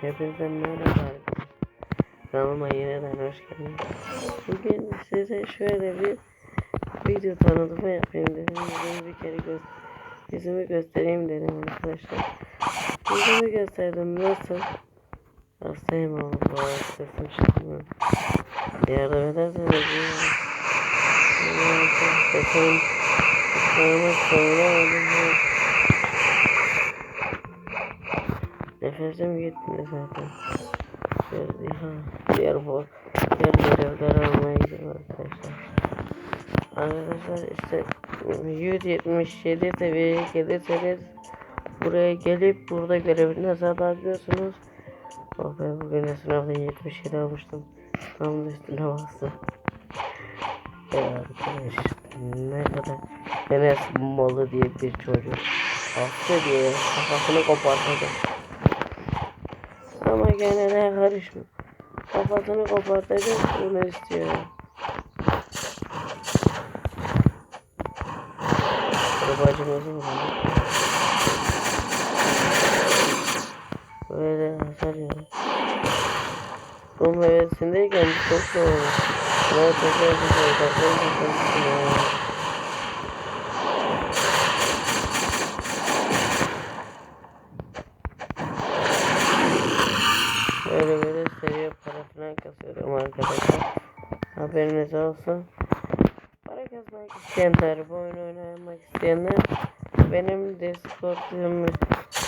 Hepinize merhaba arkadaşlar. Kanalıma yeniden hoş geldiniz. Bugün size şöyle bir video tanıtımı yapayım dedim. Yüzümü bir kere gö yüzümü göstereyim dedim arkadaşlar. Yüzümü gösterdim nasıl? Hastayım oğlum bu arada sesim çıkmıyor. Yardım ederseniz olur. Sesim çıkarmak zorunda Nefesim gitmiyor zaten. Şöyle ha, diğer bu diğer görevler almaya arkadaşlar. Arkadaşlar işte 177 seviyeye gelirseniz buraya gelip burada görevini hesaplaşıyorsunuz. Oh ben bugün de sınavda 77 almıştım. Tam da üstüne bastım. Arkadaş ne kadar Enes malı diye bir çocuk. Hasta diye kafasını kopartacak. Ama gene de karışma. Kafasını kopartacak bunu istiyor. Babacımızı bulalım. Böyle hasar yiyor. Bu meyvesindeyken çok zor. Ben tekrar bir şey yapıyorum. Böyle böyle seviye para falan kasıyorum arkadaşlar. Haberiniz olsun. Para kazanmak isteyenler, bu oyunu oynamak isteyenler benim Discord'um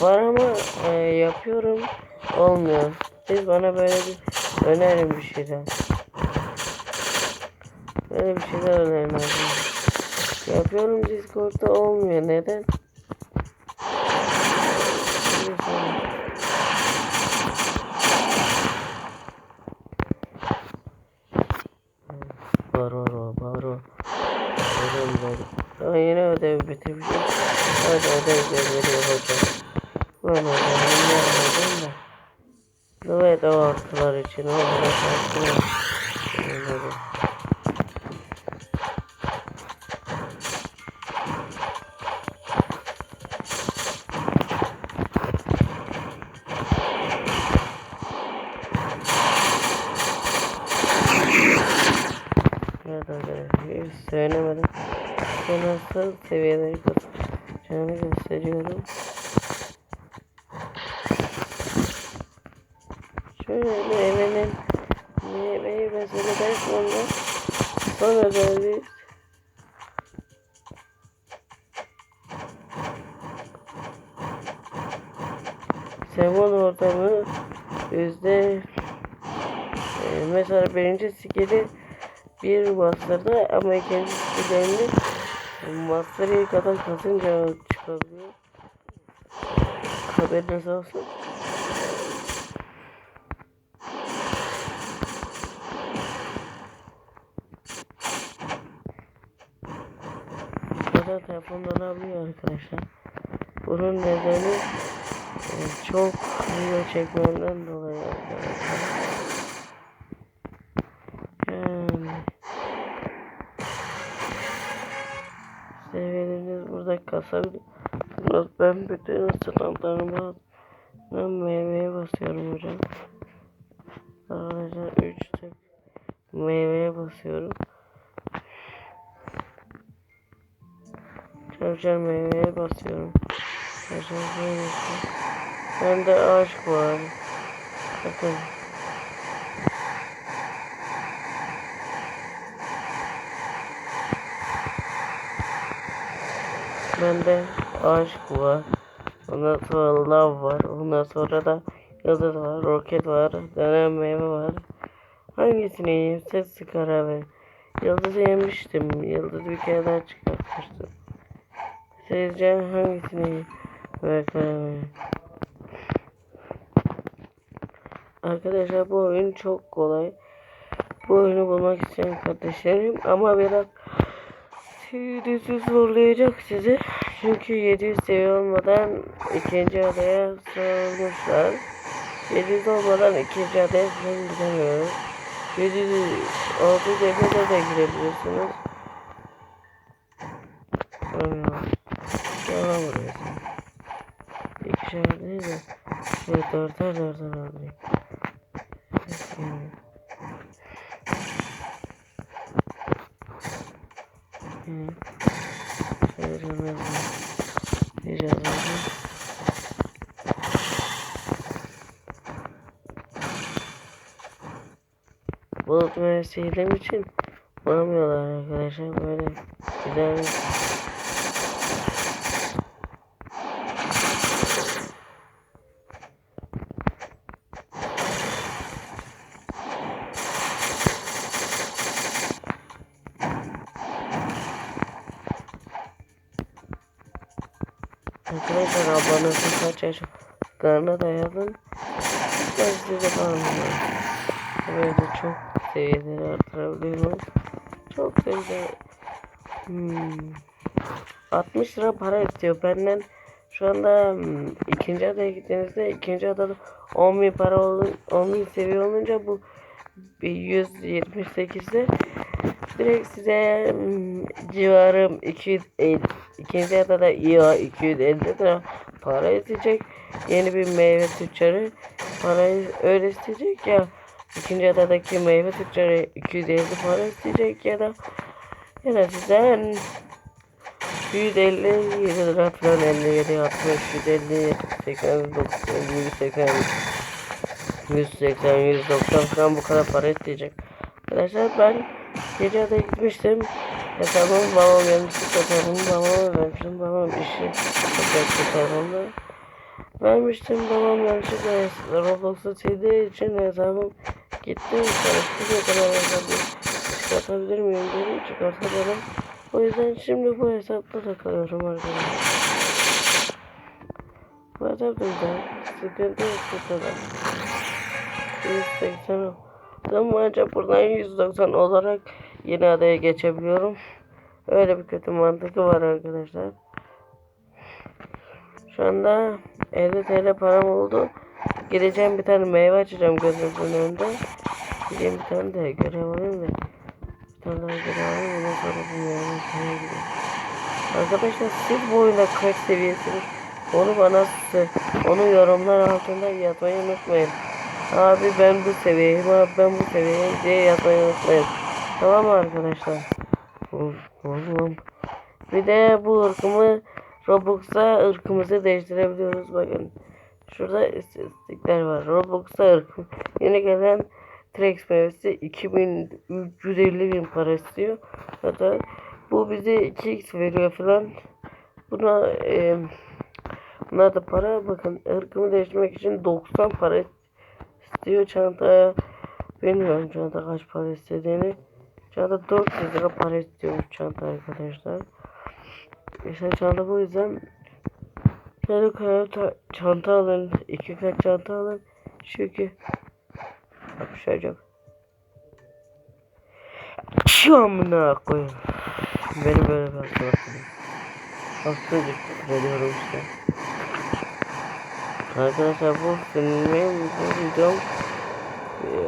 var ama e, yapıyorum olmuyor. Siz bana böyle bir önerin bir şeyler. Böyle bir şeyler önerin. Yapıyorum Discord'da olmuyor. Neden? Baro baro. Ödev baro. Yine ödev bitirmişim. Hadi ödevleri yapacağım. Ben ödevimi yapmadım da. Evet o ortalar için o bana kalktım. Anladım. Ben nasıl seviyeleri kasacağını gösteriyorum. Şöyle meyvenin meyveyi meseleden sonra sonra böyle Semon ortamı yüzde e, mesela birinci skili bir bastırdı ama ikinci skillerini bastırıya kadar kasınca çıkabiliyor. Haberiniz olsun. Burada telefondan alıyor arkadaşlar. Bunun nedeni e, çok video çekmemden dolayı arkadaşlar. Kasabilirsiniz. Ben bütün standlarıma ben meyveye basıyorum hocam. Arkadaşlar 3 tık meyveye basıyorum. Çalışan meyveye basıyorum. Çalışan meyvesi. Bende aşk var. Bakın. Bende aşk var. Ondan sonra lav var. Ondan sonra da yıldız var, roket var, dönem meyve var. Hangisini yiyeyim? Siz karar verin. Yıldızı yemiştim. Yıldızı bir kere daha çıkartmıştım. Sizce hangisini ver karar. Arkadaşlar bu oyun çok kolay. Bu oyunu bulmak isteyen kardeşlerim ama biraz seviyesi zorlayacak sizi. Çünkü 700 seviye olmadan ikinci adaya sormuşlar. 700 olmadan ikinci adaya falan gidemiyoruz. 700 olduğu devrede de girebiliyorsunuz. Yalan burası. İkişer değil de. Şöyle dörder dörder alayım. Şöyle yazalım. Bir yazalım. Bulut mühendisliğim için bulamıyorlar arkadaşlar böyle güzel yaş karnına da yazın. Ben size falan Böyle çok seviyeleri artırabiliyorum. Çok güzel. Hmm. 60 lira para istiyor benden. Şu anda hmm, ikinci adaya gittiğinizde ikinci adada 10 bin para olun, 10 bin seviye olunca bu bir 178'de direkt size hmm, civarım 250 ikinci adada iyi 250 lira para isteyecek. Yeni bir meyve tüccarı parayı öyle isteyecek ya. İkinci adadaki meyve tüccarı 250 para isteyecek ya da ya da sizden 150 7 lira falan 57 60 150 80 90 180 180 190 falan bu kadar para isteyecek. Arkadaşlar ben gece adaya gitmiştim. Hesabımı babam vermişti. Hesabımı babama vermiştim. Babam işi yapacaktı hesabımda. Vermiştim babam yanlışlıkla Roblox'u sildiği için hesabım gitti. Karıştı hesabı çıkartabilir miyim dedim. Çıkartamadım. O yüzden şimdi bu hesapta takılıyorum arkadaşlar. Bu hesapta da sıkıntı yok bu kadar. 180 Ama ancak buradan 190 olarak yeni adaya geçebiliyorum. Öyle bir kötü mantıkı var arkadaşlar. Şu anda 50 TL param oldu. Gideceğim bir tane meyve açacağım gözümün önünde. Gideyim bir tane de görev alayım da. Bir tane daha görev alayım. Ondan sonra bu meyve. Arkadaşlar siz bu oyunda kaç seviyesiniz? Onu bana onu yorumlar altında yazmayı unutmayın. Abi ben bu seviyeyim abi ben bu seviyeyim diye yazmayı unutmayın. Tamam arkadaşlar? Oğlum. Bir de bu ırkımı Robux'a ırkımızı değiştirebiliyoruz bakın. Şurada istatistikler var. Robux'a ırkım. Yeni gelen Trex meyvesi 2350 bin para istiyor. Hatta bu bize 2x veriyor falan. Buna e, buna da para bakın ırkımı değiştirmek için 90 para istiyor çantaya. Bilmiyorum çanta kaç para istediğini. Çanta 400 lira para istiyormuş çanta arkadaşlar. İşte çanta bu yüzden şöyle kadar çanta alın. iki kat çanta alın. Çünkü yapışacak. Çamına koyun. Beni böyle bir hastalıklı. Hastalık veriyorum işte. Arkadaşlar bu filmin bu videom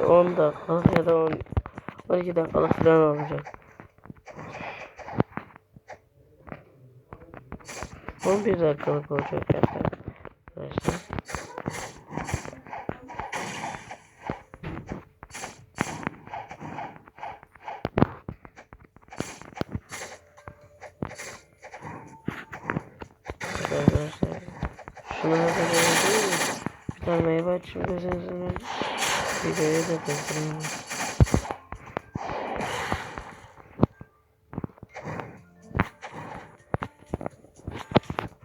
10 dakikalık ya da 10 12 dakikalık falan olacak. 11 dakikalık olacak arkadaşlar. Arkadaşlar şuna da böyle? Bir tane meyve açayım gözünüzün önünde. Videoyu da durdurayım.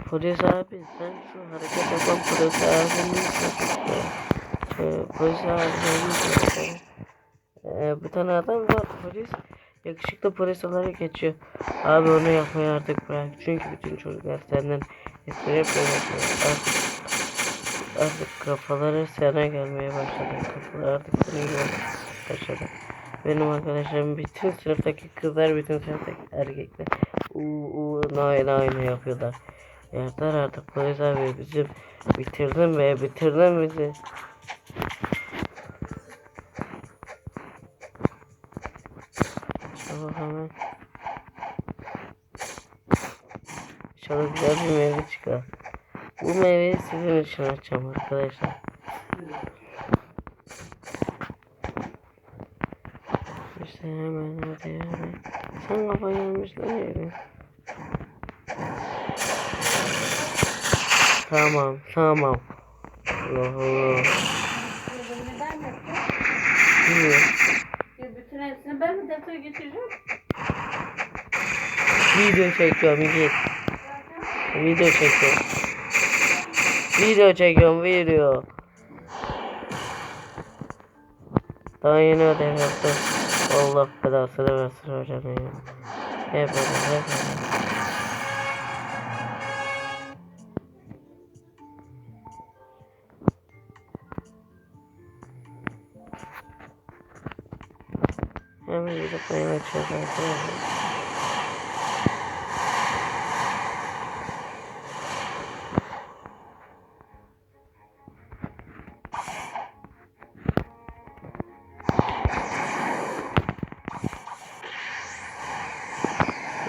Polis abi sen şu hareket yapan polis abinin ee, polis abinin ee, bir tane adam var polis yakışıklı polis olarak geçiyor. Abi onu yapmayı artık bırak. Çünkü bütün çocuklar senden espri yapıyor. Artık, artık kafaları sana gelmeye başladı. Kafalar artık gelmeye başladı. Benim arkadaşlarım bütün sınıftaki kızlar bütün sınıftaki erkekler uuu uu nay nay yapıyorlar. Yeter artık polis abi bizim bitirdin be bitirdin bizi. İşte bakalım. İnşallah güzel bir meyve çıkar. Bu meyveyi sizin için açacağım arkadaşlar. İşte hemen hadi yani. Sen kafa gelmişler yeri. Tamam tamam. Allah Allah. Neden. Ya bütün hepsini ben mi defter getireceğim? Video çekiyorum git. Video çekiyorum. Video çekiyorum video. Daha yeni ödev yaptım. Allah belasını versin hocam ya. Hep öyle hep öyle. Hemen gidip mail açıyoruz arkadaşlar.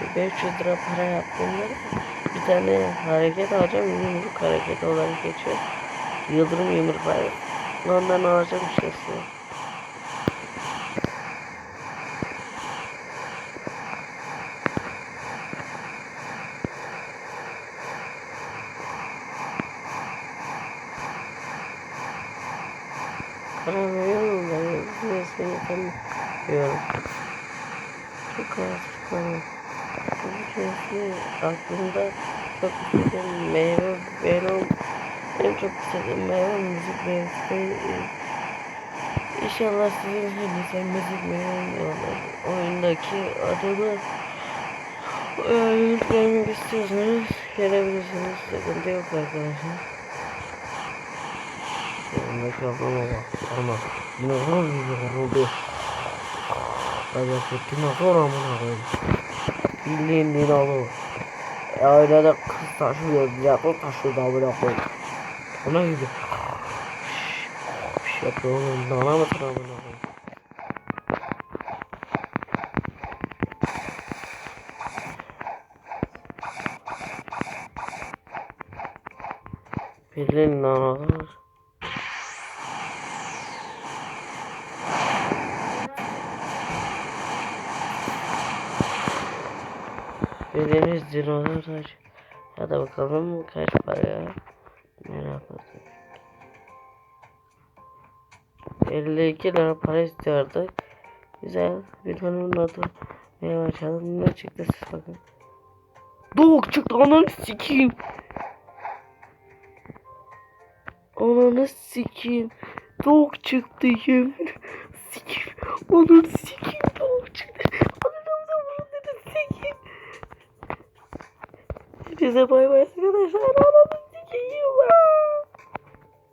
Bir 500 lira para yaptığımda bir tane hareket alacağım. Yumruk hareketi olarak geçiyor. Yıldırım yumruk var. Ondan alacağım işte size. Karar veriyorum ben. Neyse yapamıyorum. Çok kararsızlanıyorum. Bu keyifli aklımda çok istediğim meyve benim en çok istediğim meyve müzik meyvesi. İnşallah sizin hepinize müzik meyve olur. Oyundaki adımı öğrenmek istiyorsanız gelebilirsiniz. Sıkıntı yok arkadaşlar. Yanındaki ablama bak. Ama ne zor bir yoruldu. Hadi fırtına zor amına koyayım. Bildiğin dinalı. Ailede kız taşıyor, yakın taşıyor da amına koyayım. Ona gibi. Bir şey yapıyor oğlum. Dana mısın amına koyayım? Bildiğin danalar. Bildiğiniz dinolar taş. Hadi bakalım kaç para merak ettim. 52 lira para istiyorduk. Güzel. Bir tane onun adı. Neye açalım? Ne çıktı siz bakın. Doğuk çıktı ananı sikeyim. Ananı sikeyim. Doğuk çıktı yemin. Sikeyim. Ananı sikeyim. Hepinize bay bay arkadaşlar. Ananı sikeyim.